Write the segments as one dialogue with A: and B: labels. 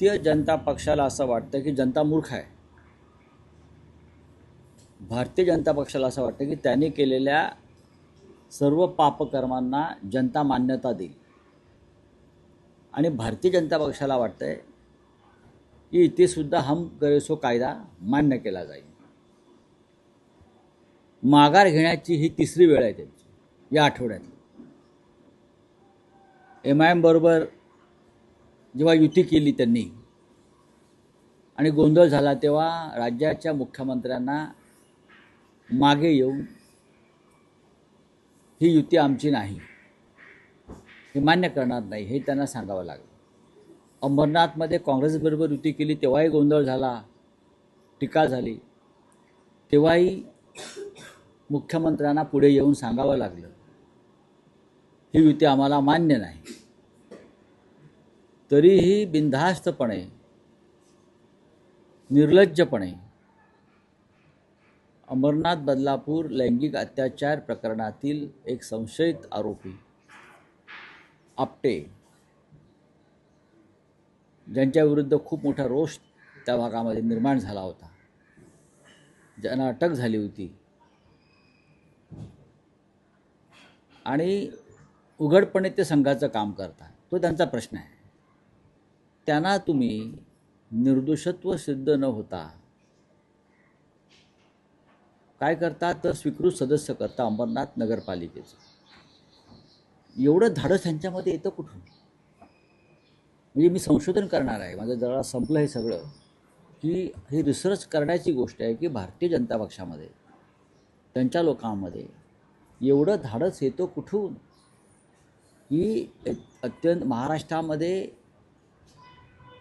A: भारतीय जनता पक्षाला असं वाटतं की जनता मूर्ख आहे. भारतीय जनता पक्षाला असं वाटतं की त्यांनी केलेल्या सर्व पापकर्मांना जनता मान्यता देईल. आणि भारतीय जनता पक्षाला वाटतंय की इथेसुद्धा हम करेसो कायदा मान्य केला जाईल. माघार घेण्याची ही तिसरी वेळ आहे त्यांची या आठवड्यातली. एम आय एमबरोबर जेव्हा युती केली त्यांनी आणि गोंधळ झाला तेव्हा राज्याच्या मुख्यमंत्र्यांना मागे येऊन ही युती आमची नाही हे मान्य करणार नाही हे त्यांना सांगावं लागलं. अंबरनाथमध्ये काँग्रेसबरोबर युती केली तेव्हाही गोंधळ झाला टीका झाली. तेव्हाही मुख्यमंत्र्यांना पुढे येऊन सांगावं लागलं ही युती आम्हाला मान्य नाही. तरीही बिनधास्तपणे निर्लज्जपणे अमरनाथ बदलापूर लैंगिक अत्याचार प्रकरणातील एक संशयित आरोपी आपटे ज्यांच्याविरुद्ध खूप मोठा रोष त्या भागामध्ये निर्माण झाला होता. ज्यांना अटक झाली होती. आणि उघडपणे ते संघाचं काम करतात. तो त्यांचा प्रश्न आहे. त्यांना तुम्ही निर्दोषत्व सिद्ध न होता काय करता? तर स्वीकृत सदस्य करता अंबरनाथ नगरपालिकेचं. एवढं धाडस त्यांच्यामध्ये येतं कुठून? म्हणजे मी संशोधन करणार आहे. माझं जरा संपलं हे सगळं की ही रिसर्च करण्याची गोष्ट आहे की भारतीय जनता पक्षामध्ये त्यांच्या लोकांमध्ये एवढं धाडस येतो कुठून? की अत्यंत महाराष्ट्रामध्ये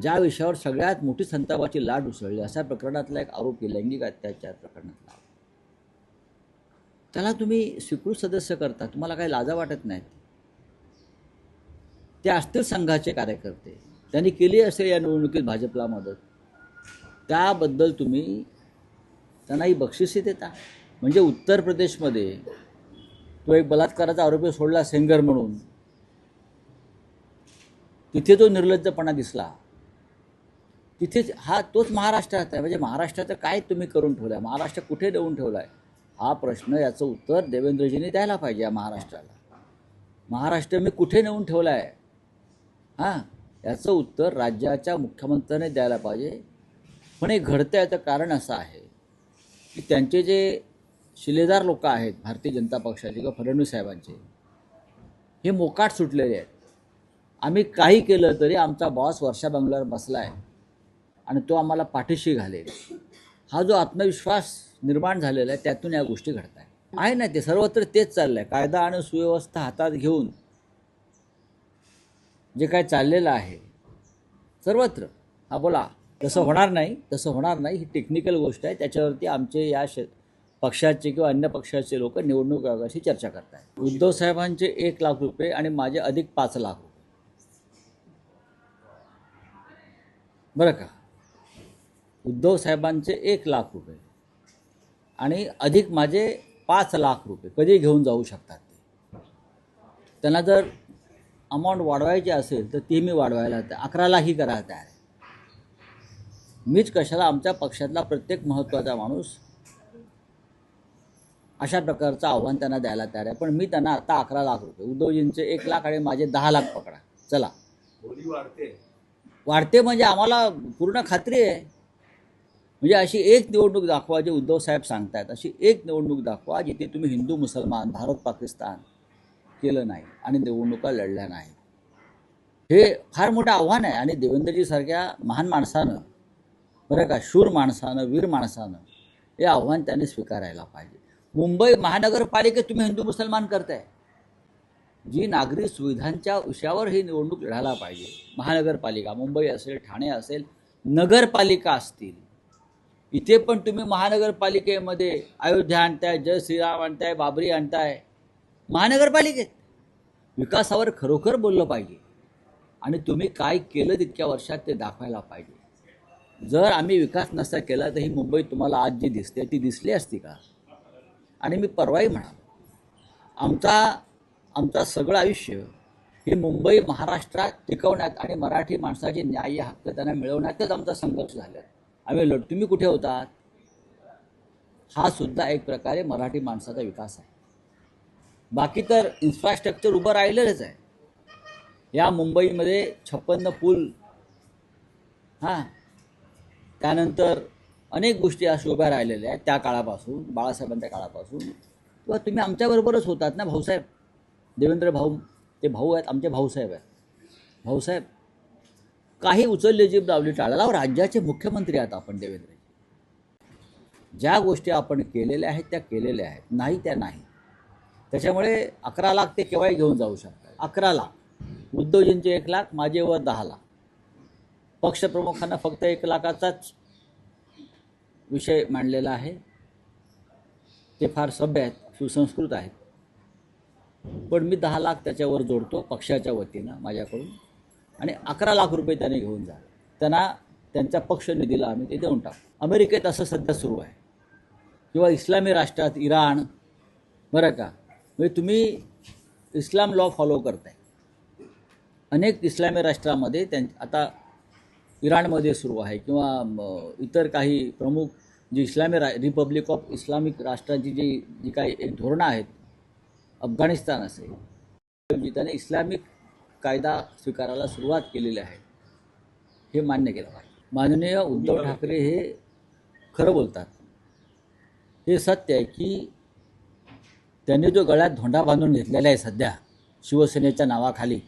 A: ज्या विषयावर सगळ्यात मोठी संतापाची लाट उसळली अशा प्रकरणातला एक आरोपी लैंगिक अत्याचार प्रकरणातला त्याला तुम्ही स्वीकृत सदस्य करता तुम्हाला काही लाजा वाटत नाहीत. ते असतील संघाचे कार्यकर्ते त्यांनी केली असेल या निवडणुकीत भाजपला मदत. त्याबद्दल तुम्ही त्यांना ही बक्षिसी देता. म्हणजे उत्तर प्रदेशमध्ये तो एक बलात्काराचा आरोपी सोडला सेंगर म्हणून. तिथे तो निर्लज्जपणा दिसला. तिथेच हा तोच महाराष्ट्रात आहे. म्हणजे महाराष्ट्राचं काय तुम्ही करून ठेवलं आहे महाराष्ट्र कुठे देऊन ठेवला आहे हा प्रश्न याचं उत्तर देवेंद्रजींनी द्यायला पाहिजे या महाराष्ट्राला. महाराष्ट्र मी कुठे नेऊन ठेवला आहे हां? याचं उत्तर राज्याच्या मुख्यमंत्र्याने द्यायला पाहिजे. पण हे घडतं याचं कारण असं आहे की त्यांचे जे शिलेदार लोक आहेत भारतीय जनता पक्षाचे किंवा फडणवीस साहेबांचे हे मोकाट सुटलेले आहेत. आम्ही काही केलं तरी आमचा बॉस वर्षा बंगल्यावर बसला आहे आणि तो आम्हाला पाठीशी घालेल. हा जो आत्मविश्वास निर्माण झालेला आहे त्यातून या गोष्टी घडत आहे आहे ना ते सर्वत्र तेच चाललं आहे कायदा आणि सुव्यवस्था हातात घेऊन जे काय चाललेलं आहे सर्वत्र हा बोला तसं होणार नाही तसं होणार नाही ही टेक्निकल गोष्ट आहे. त्याच्यावरती आमचे या शे पक्षाचे किंवा अन्य पक्षाचे लोक निवडणूक आयोगाशी चर्चा करत आहेत उद्धव साहेबांचे एक लाख रुपये आणि माझे अधिक पाच लाख रुपये. बरं का? उद्धव साहेबांचे एक लाख रुपये. आणि अधिक माझे पाच लाख रुपये. कधी घेऊन जाऊ शकतात ते. त्यांना जर अमाऊंट वाढवायची असेल तर ती मी वाढवायला त्या अकरा लाखही करायला तयार आहे. मीच कशाला आमच्या पक्षातला प्रत्येक महत्त्वाचा माणूस अशा प्रकारचं आव्हान त्यांना द्यायला तयार आहे. पण मी त्यांना आता अकरा लाख रुपये. उद्धवजींचे एक लाख आणि माझे दहा लाख पकडा. चला.
B: वाढते.
A: वाढते म्हणजे आम्हाला पूर्ण खात्री आहे. म्हणजे अशी एक निवडणूक दाखवा जे उद्धव साहेब सांगतायत. अशी एक निवडणूक दाखवा जिथे तुम्ही हिंदू मुसलमान भारत पाकिस्तान केलं नाही आणि निवडणुका लढल्या नाही. हे फार मोठं आव्हान आहे आणि देवेंद्रजीसारख्या महान माणसानं बरं का शूर माणसानं वीर माणसानं हे आव्हान त्यांनी स्वीकारायला पाहिजे. मुंबई महानगरपालिकेत तुम्ही हिंदू मुसलमान करताय. जी नागरी सुविधांच्या विषयावर ही निवडणूक लढायला पाहिजे. महानगरपालिका मुंबई असेल ठाणे असेल नगरपालिका असतील. इथे पण तुम्ही महानगरपालिकेमध्ये अयोध्या आणताय जय श्रीराम आणताय बाबरी आणताय. महानगरपालिकेत. विकासावर खरोखर बोललं पाहिजे. आणि तुम्ही काय केलं तितक्या वर्षात ते दाखवायला पाहिजे. जर आम्ही विकास नसता केला तर ही मुंबई तुम्हाला आज जी दिसते ती दिसली असती का? आणि मी परवाही म्हणालो आमचा आमचा सगळं आयुष्य ही मुंबई महाराष्ट्रात टिकवण्यात आणि मराठी माणसाचे न्याय्य हक्क त्यांना मिळवण्यातच आमचा संघर्ष झाला आम्ही लढ तुम्ही कुठे होतात? हा सुद्धा एक प्रकारे मराठी माणसाचा विकास आहे. बाकी तर इन्फ्रास्ट्रक्चर उभं राहिलेलंच आहे. या मुंबईमध्ये छप्पन्न पूल हां त्यानंतर अनेक गोष्टी अशा उभ्या राहिलेल्या आहेत. त्या काळापासून बाळासाहेबांच्या काळापासून. किंवा तुम्ही आमच्याबरोबरच होतात ना भाऊसाहेब? देवेंद्र भाऊ ते भाऊ आहेत आमचे भाऊसाहेब आहेत. भाऊसाहेब काही उचलले जीभ लावली टाळाला राज्याचे मुख्यमंत्री आहात आपण देवेंद्र ज्या गोष्टी आपण केलेल्या आहेत त्या केलेल्या आहेत. नाही त्या नाही. त्याच्यामुळे अकरा लाख ते केव्हाही घेऊन जाऊ शकतात. अकरा लाख. उद्धवजींचे एक लाख माझे वर दहा लाख. पक्षप्रमुखांना फक्त एक लाखाचाच विषय मांडलेला आहे. ते फार सभ्य आहेत सुसंस्कृत आहेत. पण मी दहा लाख त्याच्यावर जोडतो पक्षाच्या वतीनं माझ्याकडून. आणि अकरा लाख रुपये त्याने घेऊन जा. त्यांना त्यांच्या पक्ष निधीला आम्ही ते देऊन टाकू. अमेरिकेत असं सध्या सुरू आहे. किंवा इस्लामी राष्ट्रात इराण बरं का? म्हणजे तुम्ही इस्लाम लॉ फॉलो करताय. अनेक इस्लामी राष्ट्रामध्ये त्यां आता इराणमध्ये सुरू आहे किंवा इतर काही प्रमुख जी इस्लामी रा रिपब्लिक ऑफ इस्लामिक राष्ट्रांची जी जी काही एक धोरणं आहेत अफगाणिस्तान असेल त्याने इस्लामिक कायदा स्वीकारायला सुरुवात केलेली आहे. हे मान्य केलं पाहिजे. माननीय उद्धव ठाकरे हे खरं बोलतात. हे सत्य आहे की त्यांनी जो गळ्यात धोंडा बांधून घेतलेला आहे सध्या शिवसेनेच्या नावाखाली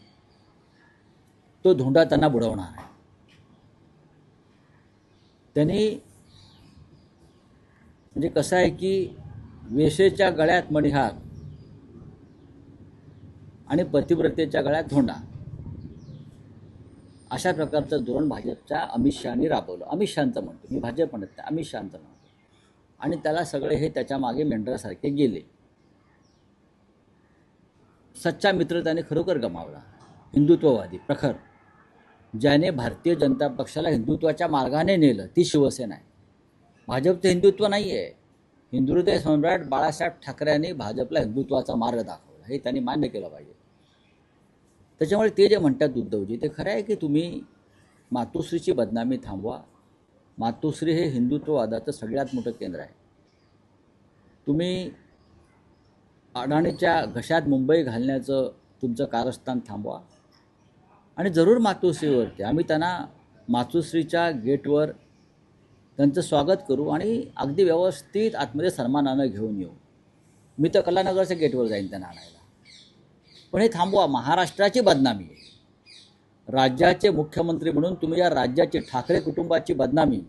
A: तो धोंडा त्यांना बुडवणार आहे. त्यांनी म्हणजे कसं आहे की वेशेच्या गळ्यात मणिहार आणि पतिव्रतेच्या गळ्यात धोंडा. अशा प्रकारचं धोरण भाजपच्या अमित शहानी राबवलं. अमित शहाचं म्हणतो. मी भाजप म्हणत नाही. अमित शहाचं म्हणतो. आणि त्याला सगळे हे त्याच्यामागे मेंढरासारखे गेले. सच्चा मित्र त्याने खरोखर गमावला. हिंदुत्ववादी प्रखर. ज्याने भारतीय जनता पक्षाला हिंदुत्वाच्या मार्गाने नेलं ती शिवसेना आहे. भाजपचं हिंदुत्व नाही आहे हिंदुहृदय सम्राट बाळासाहेब ठाकरेंनी भाजपला हिंदुत्वाचा मार्ग दाखवला. हे त्यांनी मान्य केलं पाहिजे. त्याच्यामुळे ते जे म्हणतात उद्धवजी ते खरं आहे की तुम्ही मातोश्रीची बदनामी थांबवा. मातोश्री हे हिंदुत्ववादाचं सगळ्यात मोठं केंद्र आहे. तुम्ही अडाणीच्या घशात मुंबई घालण्याचं तुमचं कारस्थान थांबवा. आणि जरूर मातोश्रीवरती आम्ही त्यांना मातोश्रीच्या गेटवर त्यांचं स्वागत करू आणि अगदी व्यवस्थित आतमध्ये सन्मानानं घेऊन येऊ. मी तर कलानगरच्या गेटवर जाईन त्यांना आणायला. पण हे थांबवा महाराष्ट्राची बदनामी आहे. राज्याचे मुख्यमंत्री म्हणून तुम्ही या राज्याची ठाकरे कुटुंबाची बदनामी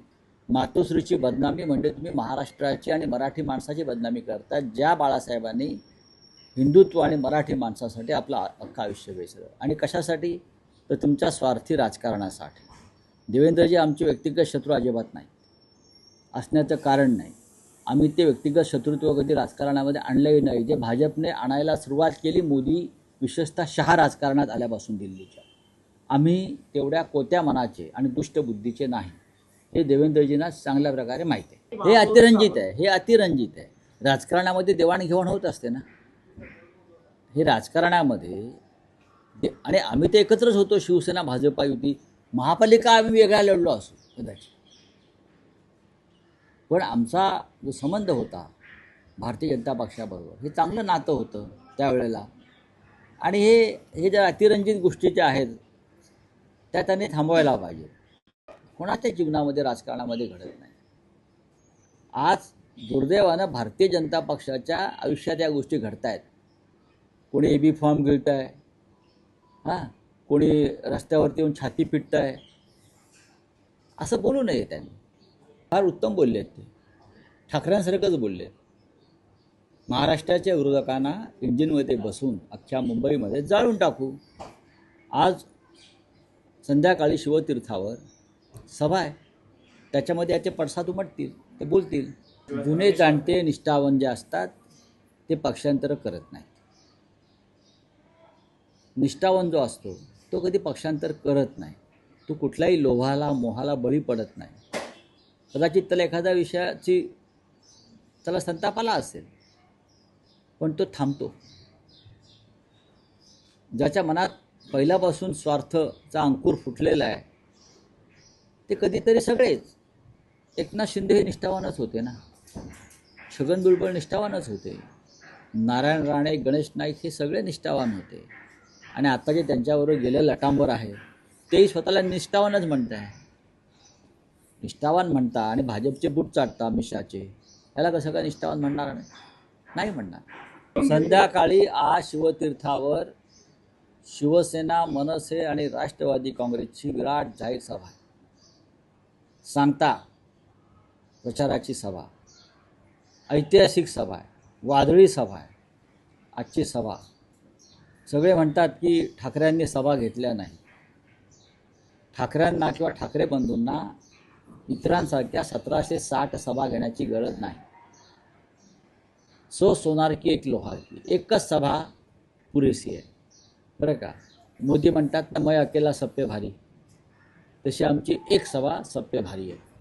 A: मातोश्रीची बदनामी म्हणजे तुम्ही महाराष्ट्राची आणि मराठी माणसाची बदनामी करता ज्या बाळासाहेबांनी हिंदुत्व आणि मराठी माणसासाठी आपलं आ- अख्खं आयुष्य वेचलं. आणि कशासाठी? तर तुमच्या स्वार्थी राजकारणासाठी. देवेंद्रजी आमचे व्यक्तिगत शत्रू अजिबात नाही असण्याचं कारण नाही. आम्ही ते व्यक्तिगत शत्रुत्व कधी राजकारणामध्ये आणलंही नाही. जे भाजपने आणायला सुरुवात केली मोदी विशेषतः शहा राजकारणात आल्यापासून दिल्लीच्या. आम्ही तेवढ्या कोत्या मनाचे आणि दुष्ट बुद्धीचे नाही. हे देवेंद्रजींना चांगल्या प्रकारे माहिती आहे. हे अतिरंजित आहे. हे अतिरंजित आहे. राजकारणामध्ये देवाणघेवाण होत असते ना? हे राजकारणामध्ये आणि आम्ही ते एकत्रच होतो. शिवसेना भाजपा युती. महापालिका आम्ही वेगळ्या लढलो असू कदाचित. पण आमचा जो संबंध होता भारतीय जनता पक्षाबरोबर हे चांगलं नातं होतं त्यावेळेला. आणि हे हे ज्या अतिरंजित गोष्टी ज्या आहेत त्या त्यांनी थांबवायला पाहिजे. कोणाच्या जीवनामध्ये राजकारणामध्ये घडत नाही. आज दुर्दैवानं भारतीय जनता पक्षाच्या आयुष्यात या गोष्टी घडत आहेत कोणी ए बी फॉर्म गिळत आहे हां? कोणी रस्त्यावरती येऊन छाती पिटत आहे असं बोलू नये त्यांनी. फार उत्तम बोलले आहेत ते. ठाकऱ्यांसारखंच बोलले महाराष्ट्राच्या विरोधकांना इंजिनमध्ये बसून अख्ख्या मुंबईमध्ये जाळून टाकू. आज संध्याकाळी शिवतीर्थावर सभा आहे. त्याच्यामध्ये याचे पडसाद उमटतील ते बोलतील. जुने जाणते निष्ठावन जे असतात ते पक्षांतर करत नाहीत. निष्ठावन जो असतो तो कधी पक्षांतर करत नाही. तो कुठल्याही लोभाला मोहाला बळी पडत नाही. कदाचित त्याला एखाद्या विषयाची त्याला संताप आला असेल. पण तो थांबतो. ज्याच्या मनात पहिल्यापासून स्वार्थचा अंकुर फुटलेला आहे ते कधीतरी सगळेच एकनाथ शिंदे हे निष्ठावानच होते ना. छगन दुर्बळ निष्ठावानच होते. नारायण राणे गणेश नाईक हे सगळे निष्ठावान होते. आणि आता जे त्यांच्याबरोबर गेले लटांबर आहे तेही स्वतःला निष्ठावानच म्हणत आहे. निष्ठावान म्हणता आणि भाजपचे बूट चाटता अमित शहाचे. याला कसं काय निष्ठावान म्हणणार नाही नाही म्हणणार. संध्याकाळी आज शिवतीर्थावर शिवसेना मनसे आणि राष्ट्रवादी काँग्रेसची विराट जाहीर सभा आहे. सांगता प्रचाराची सभा ऐतिहासिक सभा आहे वादळी सभा आहे आजची सभा. सगळे म्हणतात की ठाकरेंनी सभा घेतल्या नाही. ठाकऱ्यांना किंवा ठाकरे बंधूंना इतरांसारख्या सतराशे साठ सभा घेण्याची गरज नाही. सो सोनार की एक लोहार की एकच सभा पुरेशी आहे. बरं का? मोदी म्हणतात ना मय अकेला सप्पे भारी. तशी आमची एक सभा सप्पे भारी आहे.